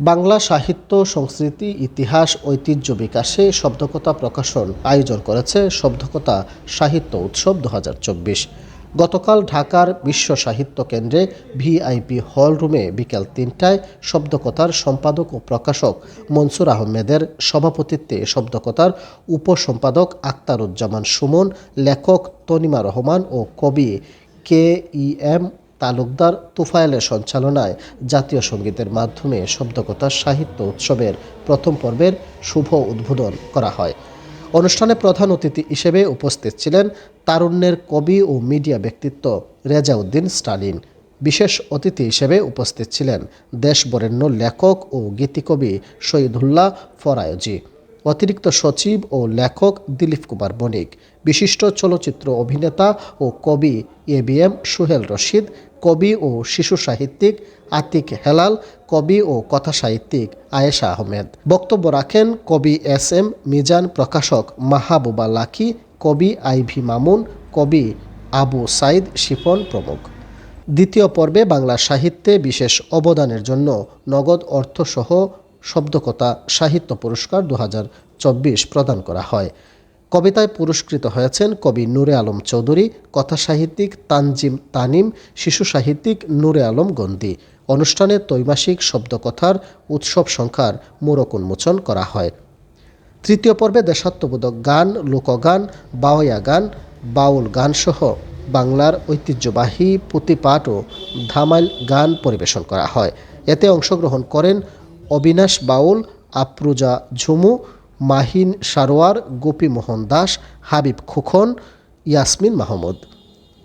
বাংলা সাহিত্য, সংস্কৃতি, ইতিহাস, ঐতিহ্য বিকাশে শব্দকথা প্রকাশন আয়োজন করেছে শব্দকথা সাহিত্য উৎসব দু হাজার চব্বিশ। গতকাল ঢাকার বিশ্ব সাহিত্য কেন্দ্রে ভিআইপি হল রুমে বিকেল তিনটায় শব্দকথার সম্পাদক ও প্রকাশক মনসুর আহমেদের সভাপতিত্বে শব্দকথার উপসম্পাদক আক্তারুজ্জামান সুমন, লেখক তনিমা রহমান ও কবি কে ই এম তালুকদার তুফায়েলের সঞ্চালনায় জাতীয় সঙ্গীতের মাধ্যমে শব্দকথা সাহিত্য উৎসবের প্রথম পর্বের শুভ উদ্বোধন করা হয়। অনুষ্ঠানে প্রধান অতিথি হিসেবে উপস্থিত ছিলেন তারুণ্যের কবি ও মিডিয়া ব্যক্তিত্ব রেজাউদ্দিন স্টালিন। বিশেষ অতিথি হিসেবে উপস্থিত ছিলেন দেশবরেণ্য লেখক ও গীতিকবি শহীদুল্লাহ ফরায়জি। অতিরিক্ত সচিব ও লেখক দিলীপ কুমার বণিক বিশিষ্ট চলচ্চিত্র অভিনেতা ও কবি A B M Suhel Rashid, কবি ও শিশু সাহিত্যিক আতিক হেলাল, কবি ও কথা সাহিত্যিক আয়েশা আহমেদ। বক্তব্য রাখেন কবি এস এম মিজান প্রকাশক মাহাবুবা লাকি, কবি আইভি মামুন, কবি আবু সাইদ শিফন প্রমুখ। দ্বিতীয় পর্বে বাংলা সাহিত্যে বিশেষ অবদানের জন্য নগদ অর্থসহ শব্দকথা সাহিত্য পুরস্কার দু হাজার চব্বিশ প্রদান করা হয়। কবিতায় পুরস্কৃত হয়েছেন কবি নূরে আলম চৌধুরী, কথা সাহিত্যিক তানজিম তানিম, শিশু সাহিত্যিক নূরে আলম গন্দি অনুষ্ঠানে ত্রৈমাসিক শব্দকথার উৎসব সংখ্যার মোড়ক উন্মোচন করা হয়। তৃতীয় পর্বে দেশাত্মবোধক গান, লোকগান, বাওয়া গান, বাউল গানসহ বাংলার ঐতিহ্যবাহী পুঁতিপাঠ ও ধামাইল গান পরিবেশন করা হয়। এতে অংশগ্রহণ করেন অবিনাশ বাউল, আপ্রুজা ঝুমু, মাহিন সারোয়ার, গোপীমোহন দাস, হাবিব খুখন ইয়াসমিন মাহমুদ।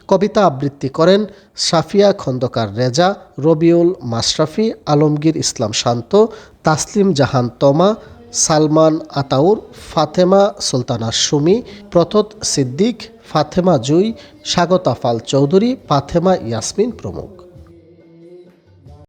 কবিতা আবৃত্তি করেন সাফিয়া খন্দকার রেজা, রবিউল মাশরাফি, আলমগীর ইসলাম শান্ত, তাসলিম জাহান তমা, সালমান আতাউর, ফাতেমা সুলতানা সুমি প্রথত সিদ্দিক, ফাতেমা জুই, স্বাগতা ফাল চৌধুরী, ফাতেমা ইয়াসমিন প্রমুখ।